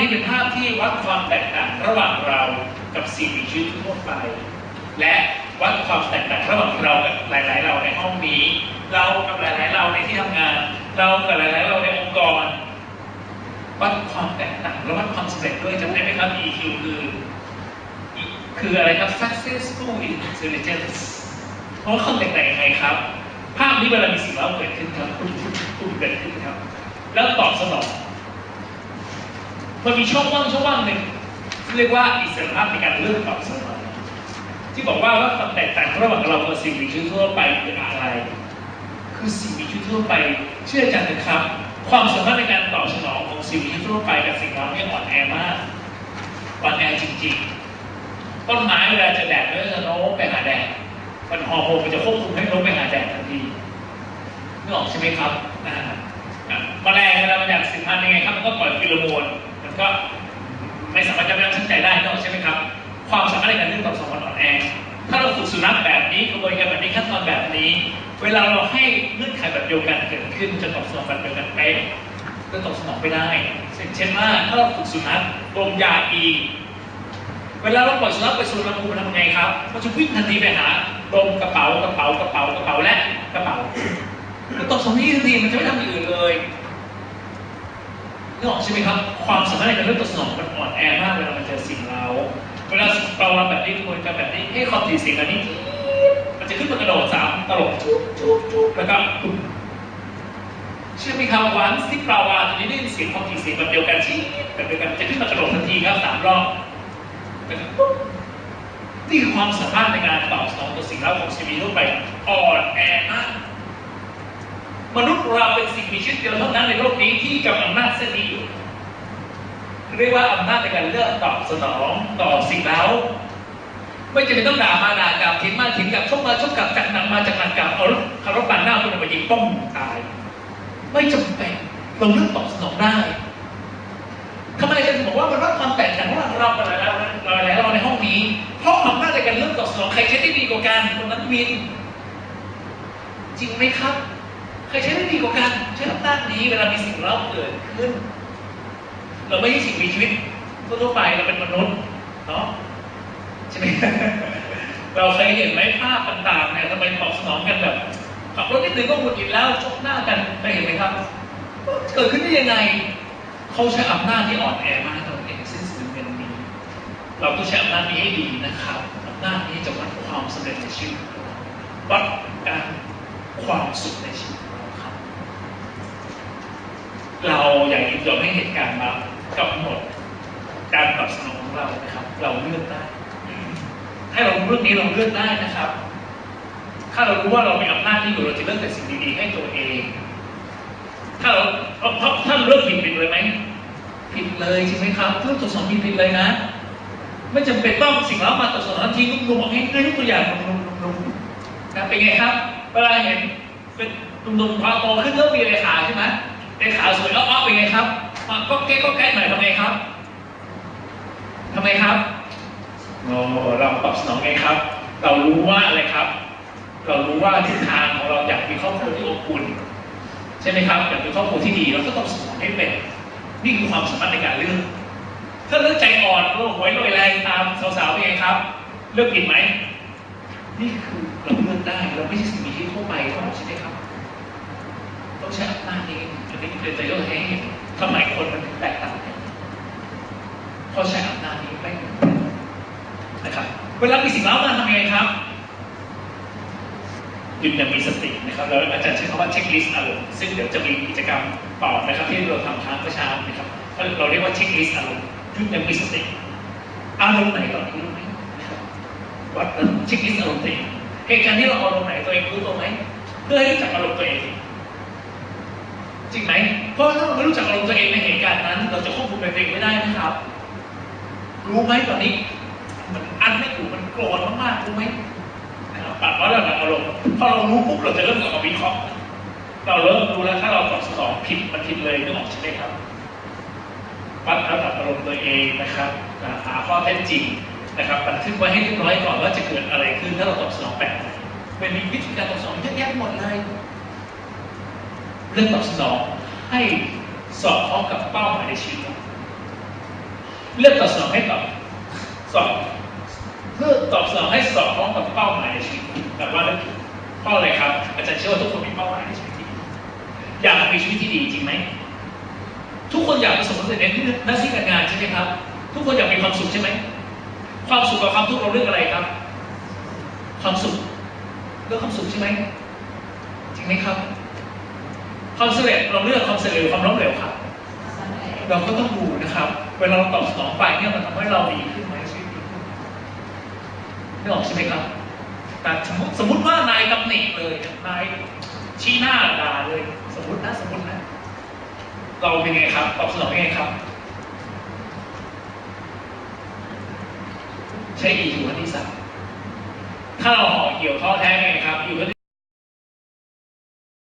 นี้เป็นภาพที่วัดความแตกต่างระหว่างเรากับสิ่งมีชีวิตทั่วไป และวัดความแตกต่างระหว่างเรากับหลาย ๆ เราในห้องนี้ เรากับหลาย ๆ เราในที่ทำงาน เรากับหลาย ๆ เราในองค์กร วัดความแตกต่างและวัดความสำเร็จด้วยจำได้ไหมครับ EQ คือคืออะไรครับ successful intelligence เพราะว่าความแตกต่างยังไงครับ ภาพนี้เวลามีสิ่งเล่าเกิดขึ้นครับปุ๊บปุ๊บปุ๊บเกิดขึ้นครับ แล้วตอบสนอง มันมีช่องว่างช่องว่างหนึ่งเรียกว่าอิสรภาพในการเลือกตอบสนองที่บอกว่าว่าความแตกต่างระหว่างเรากับสิ่งมีชีวิตทั่วไปคืออะไร คือสิ่งมีชีวิตทั่วไป เชื่ออาจนะครับ ความสามารถในการตอบสนองของสิ่งมีชีวิตทั่วไปกับสิ่งเราเนี่ยอ่อนแอมากอ่อนแอจริง ๆ ต้นไม้เวลาจะแดดก็จะโน้มไปหาแดดมันฮอร์โมนมันจะควบคุมให้โน้มไปหาแดดทันทีนึกออกใช่ไหมครับอ่าอะแมลงเวลามันอยากสืบพันธุ์ยังไงครับมันก็ปล่อยฟิโลโมน ก็ไม่สามารถจะไม่ต้องชั่งใจได้กออกใช่ไหมครับ ความสามารถในการเลือกตอบสนองมันอ่อนแอถ้าเราฝึกสุนัขแบบนี้กระบวนการแบบนี้ขั้นตอนแบบนี้ เวลาเราให้เงื่อนไขแบบเดียวกันเกิดขึ้นจะตอบสนองแบบเดียวกันเป๊ะก็ตอบสนองไม่ได้เช่นว่าถ้าเราฝึกสุนัขดมยาอีเวลาเราปล่อยสุนัขไปสู่ลำพูมันทำไงครับมันจะวิ่งทันทีไปหาดมกระเป๋ากระเป๋ากระเป๋ากระเป๋าและกระเป๋ามันตอบสนองนี้ทันทีมันจะไม่ทำอย่างอื่นเลย นึกออกใช่ไหมครับ ความสามารถในการเลือกตอบสนองมันอ่อนแอมากเวลามันเจอสิ่งเราเวลาเราทำแบบนี้คุยกันแบบนี้ให้ความถี่เสียงแบบนี้ มันจะขึ้นมากระโดดสามตลบจุ๊บจุ๊บจุ๊บแล้วก็ปุ๊บเชื่อไหมครับวันที่ปลาวาตัวนี้ได้ยินเสียงความถี่เสียงแบบเดียวกันที่แบบเดียวกันจะขึ้นมากระโดดทันทีครับสามรอบแล้วก็ปุ๊บนี่คือความสามารถในการตอบสนองต่อสิ่งเล่าของชีวิตทั่วไปอ่อนแอมากมนุษย์ เราเป็นสิ่งมีชีวิตเดียวเท่านั้นในโลกนี้ที่กำลังนาจเส้นนี้อยู่เรียกว่าอำนาจในการเลือกตอบสนองต่อสิ่งเล้าไม่จำเป็นต้องด่ามาด่ากลับทิ้งมาทิ้งกลับชกมาชกกลับจากหนักมาจากหนักกลับเอาคารถปั่นหน้าคุณมายิงป้องตาย ไม่จำเป็นเราเลือกตอบสนองได้ทำไมจะบอกว่ามันว่าความแตกต่างระหว่างเรากับหลายเราหลายเราในห้องนี้ เพราะอำนาจในการเลือกตอบสนองใครใช้ได้ดีกว่ากันคนนั้นวิน จริงไหมครับ ใครใช้ได้ดีกว่ากันใช้อำนาจนี้เวลามีสิ่งเล่าเกิดขึ้น เราไม่ใช่สิ่งมีชีวิตทั่วไปเราเป็นมนุษย์เนาะใช่ไหมเราเคยเห็นไหมภาพต่างๆเนี่ยทำไมตอบสนองกันแบบขับรถนิดนึงก็หงุดหงิดแล้วชกหน้ากันเคยเห็นไหมครับ เกิดขึ้นได้ยังไง เขาใช้อำนาจที่อ่อนแอมากเราเองสิ้นสุดเป็นนี้ เราต้องใช้อำนาจนี้ให้ดีนะครับอำนาจนี้จะวัดความสำเร็จในชีวิตวัดการความสุขในชีวิต เราอย่างนี้เราไม่เหตุการณ์มากำหนดการตอบสนองของเรานะครับ เราเลือกได้ ให้เรารู้เรื่องนี้เราเลือกได้นะครับ ถ้าเรารู้ว่าเรามีอำนาจที่อยู่เราจะเลือกแต่สิ่งดีๆให้ตัวเอง ถ้าเราเพราะเพราะถ้าเราเลือกผิดผิดเลยไหมผิดเลยใช่ไหมครับเลือกตรวจสอบผิดผิดเลยนะไม่จำเป็นต้องสิ่งแล้วมาตรวจสอบทันทีนุ่มๆเอาให้ได้ยกตัวอย่างนุ่มๆๆนะเป็นไงครับเวลาเห็นเป็นหนุ่มๆพอโตขึ้นเริ่มมีเลขาใช่ไหม เลขาสวยอ้อๆเป็นไงครับก็แก้ก็แก้หน่อยทำไงครับทำไมครับเราตอบสนองไงครับ เรารู้ว่าอะไรครับ เรารู้ว่าทิศทางของเราอยากมีครอบครัวที่อบอุ่นใช่ไหมครับอยากมีครอบครัวที่ดีเราก็ต้องสอนให้เป็นนี่คือความสามารถในการเลือกถ้าเลือกใจอ่อนโลหวยลอยแรงตามสาวๆเป็นไงครับ เลือกผิดไหมนี่คือเราเลือกได้เราไม่ใช่สิ่งมีชีวิตทั่วไปเท่าใช่ไหมครับ ต้องใช้อำนาจนี้อันนี้เป็นใจก็ให้เห็นทำไมคนมันถึงแตกต่างกันเพราะใช้อำนาจนี้ไม่เหมือนกันนะครับเวลามีสิ่งเล่ามาทำยังไงครับหยุดอย่างมีสตินะครับแล้วอาจารย์ใช้คำว่าเช็คลิสต์อารมณ์ซึ่งเดี๋ยวจะมีกิจกรรมต่อนะครับที่เราทำครั้งประชานะครับเราเรียกว่าเช็คลิสต์อารมณ์หยุดอย่างมีสติอารมณ์ไหนก่อนที่รู้ไหมนะครับวัดเช็คลิสต์อารมณ์ตัวเองเหตุการณ์ที่เราอารมณ์ไหนตัวเองรู้ตัวไหมเพื่อให้รู้จักอารมณ์ตัวเอง จริงไหม เพราะถ้าเราไม่รู้จักอารมณ์ตัวเองในเหตุการณ์นั้น เราจะควบคุมตัวเองไม่ได้นะครับ รู้ไหมตอนนี้มันอันไม่อยู่มันโกรธมากๆรู้ไหมนะครับปัดว่าเราอารมณ์พอเรารู้ปุ๊บเราจะเริ่มกลับมาวิเคราะห์เราเริ่มรู้แล้วถ้าเราตอบสนองผิดมันผิดเลยนึกออกใช่ไหมครับวัดระดับอารมณ์ตัวเองนะครับหาข้อเท็จจริงนะครับบันทึกไว้ให้เรียบร้อยก่อนว่าจะเกิดอะไรขึ้นถ้าเราตอบสนองแบบไหนมันมีวิธีการตอบสนองเยอะแยะหมดเลย เรื่องตอบสนองให้สอดคล้องกับเป้าหมายในชีวิตเราเลือกตอบสนองให้ตอบสอบเพื่อตอบสนองให้สอดคล้องกับเป้าหมายในชีวิตแบบว่าเป้าอะไรครับ อาจารย์เชื่อว่าทุกคนมีเป้าหมายในชีวิตที่ดีอยากมีชีวิตที่ดีจริงไหมทุกคนอยากประสบความสำเร็จในหน้าที่การงานใช่ไหมครับ ทุกคนอยากมีความสุขใช่ไหมความสุขกับความทุกข์เราเลือกอะไรครับ ความสุขเลือกความสุขใช่ไหมจริงไหมครับ ความสำเร็จเราเลือกความสำเร็จหรือความล้มเหลวครับ เราก็ต้องดูนะครับ เวลาเราตอบสนองไปเนี่ยมันทำให้เราดีขึ้นไหมชีวิตไม่ออกใช่ไหมครับ แต่สมมติสมมติว่านายตำหนิเลยนายชี้หน้าด่าเลย สมมตินะสมมตินะ เราเป็นไงครับ ตอบสนองยังไงครับ ใช้อีกอยู่วันที่สามถ้าเราห่อเหี่ยวท้อแท้เป็นไงครับอยู่วันที่